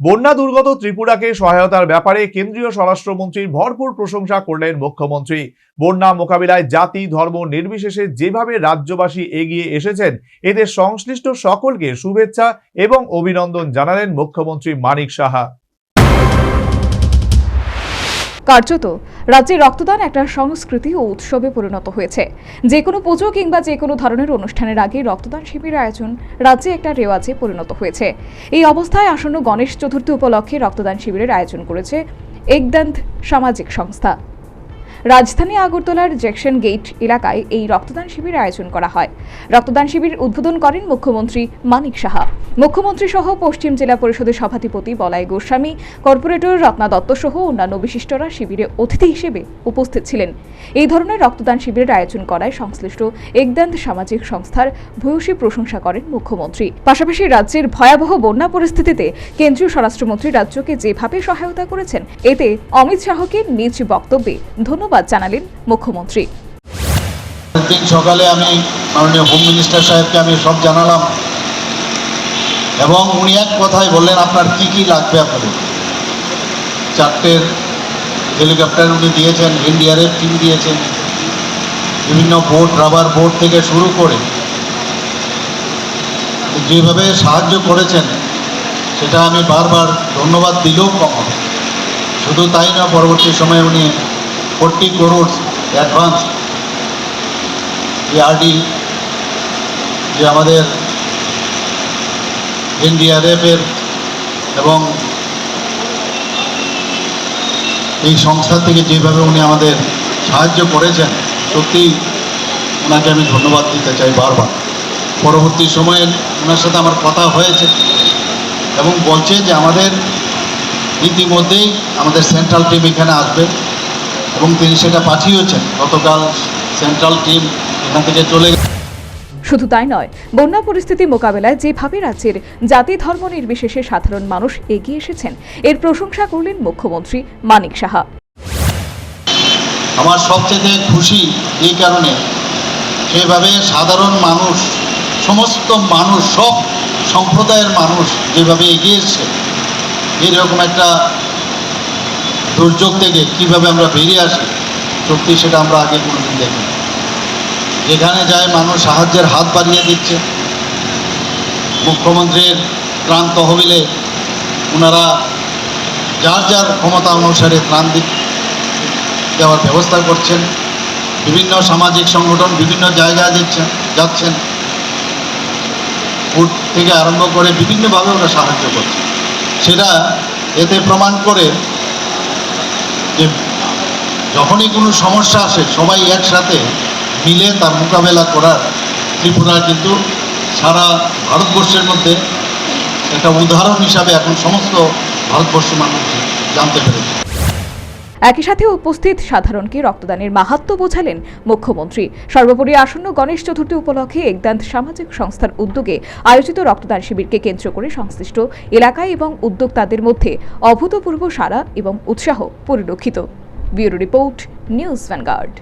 বন্যা দুর্গত ত্রিপুরাকে সহায়তার ব্যাপারে কেন্দ্রীয় স্বরাষ্ট্রমন্ত্রীর ভরপুর প্রশংসা করলেন মুখ্যমন্ত্রী। বন্যা মোকাবিলায় জাতি, ধর্ম নির্বিশেষে যেভাবে রাজ্যবাসী এগিয়ে এসেছেন এদের সংশ্লিষ্ট সকলকে শুভেচ্ছা এবং অভিনন্দন জানালেন মুখ্যমন্ত্রী মানিক সাহা। কার্যত রাজ্যে রক্তদান একটা সংস্কৃতি ও উৎসবে পরিণত হয়েছে। যে কোনো পুজো কিংবা যে কোনো ধরনের অনুষ্ঠানের আগে রক্তদান শিবির আয়োজন রাজ্যে একটা রেওয়াজে পরিণত হয়েছে। এই অবস্থায় আসন্ন গণেশ চতুর্থী উপলক্ষে রক্তদান শিবিরের আয়োজন করেছে একদান্ত সামাজিক সংস্থা। রাজধানী আগরতলার জ্যাকসন গেট এলাকায় এই রক্তদান শিবির আয়োজন করা হয়। রক্তদান শিবির উদ্বোধন করেন মুখ্যমন্ত্রী মানিক সাহা। মুখ্যমন্ত্রী সহ পশ্চিম জেলা পরিষদের সভাধিপতি বলাই গোস্বামী, কর্পোরেটর রত্না দত্ত সহ অন্যান্য বিশিষ্টরা শিবিরে অতিথি হিসেবে উপস্থিত ছিলেন। এই ধরনের রক্তদান শিবিরের আয়োজন করায় সংশ্লিষ্ট একদান্ত সামাজিক সংস্থার ভূয়সী প্রশংসা করেন মুখ্যমন্ত্রী। পাশাপাশি রাজ্যের ভয়াবহ বন্যা পরিস্থিতিতে কেন্দ্রীয় স্বরাষ্ট্রমন্ত্রী রাজ্যকে যেভাবে সহায়তা করেছেন, এতে অমিত শাহকে নিজ বক্তব্যে ধন্যবাদ জানালেন মুখ্যমন্ত্রী। সকালে আমি মাননীয় হোম মিনিস্টার সাহেবকে আমি সব জানালাম এবং উনি এক কথাই বললেন, আপনার কি কি লাগবে আপনাদের? চারটের হেলিকপ্টার উনি দিয়েছেন এনডিআরএফ টিম দিয়েছেন, বিভিন্ন বোট, রাবার বোট থেকে শুরু করে যেভাবে সাহায্য করেছেন, সেটা আমি বারবার ধন্যবাদ দিলেও হবে। শুধু তাই না পরবর্তী সময়ে উনি ফোরটি করোড় অ্যাডভান্স আরডি যে আমাদের এনডিআরএফের এবং এই সংস্থা থেকে যেভাবে উনি আমাদের সাহায্য করেছেন, সত্যিই ওনাকে আমি ধন্যবাদ দিতে চাই বারবার। পরবর্তী সময়ে ওনার সাথে আমার কথা হয়েছে এবং বলছে যে আমাদের ইতিমধ্যেই আমাদের সেন্ট্রাল টিম এখানে আসবে। এবং তিনি সেটা পাঠিয়েছেন। গতকাল সেন্ট্রাল টিম এখান থেকে চলে শুধু তাই নয় বন্যা পরিস্থিতি মোকাবেলায় যেভাবে রাজ্যের জাতি ধর্ম নির্বিশেষে সাধারণ মানুষ এগিয়ে এসেছেন এর প্রশংসা করলেন মুখ্যমন্ত্রী মানিক সাহা। আমার সবচেয়ে খুশি এই কারণে সেভাবে সাধারণ মানুষ সমস্ত মানুষ সব সম্প্রদায়ের মানুষ যেভাবে এগিয়ে এসছে এরকম একটা দুর্যোগ থেকে কীভাবে আমরা বেরিয়ে আসি, সত্যি সেটা আমরা আগে কোনোদিন দেখিনি। যেখানে যায় মানুষ সাহায্যের হাত বাড়িয়ে দিচ্ছে। মুখ্যমন্ত্রীর ত্রাণ তহবিলে ওনারা যার যার ক্ষমতা অনুসারে ত্রাণ দেওয়ার ব্যবস্থা করছেন। বিভিন্ন সামাজিক সংগঠন বিভিন্ন জায়গায় দিচ্ছেন যাচ্ছেন। ফুড থেকে আরম্ভ করে বিভিন্নভাবে ওরা সাহায্য করছে। সেটা এতে প্রমাণ করে যে যখনই কোনো সমস্যা আসে, সবাই একসাথে মিলে তার মোকাবেলা করার ত্রিপুরা কিন্তু সারা ভারতবর্ষের মধ্যে একটা উদাহরণ হিসাবে এখন সমস্ত ভারতবর্ষের মানুষ জানতে পেরেছে। একই সাথে উপস্থিত সাধারণকে রক্তদানের মাহাত্ম বোঝালেন মুখ্যমন্ত্রী। সর্বোপরি আসন্ন গণেশ চতুর্থী উপলক্ষে একদান্ত সামাজিক সংস্থার উদ্যোগে আয়োজিত রক্তদান শিবিরকে কেন্দ্র করে সংশ্লিষ্ট এলাকায় এবং উদ্যোক্তাদের মধ্যে অভূতপূর্ব সারা এবং উৎসাহ পরিলক্ষিত। Bureau report, news Vanguard.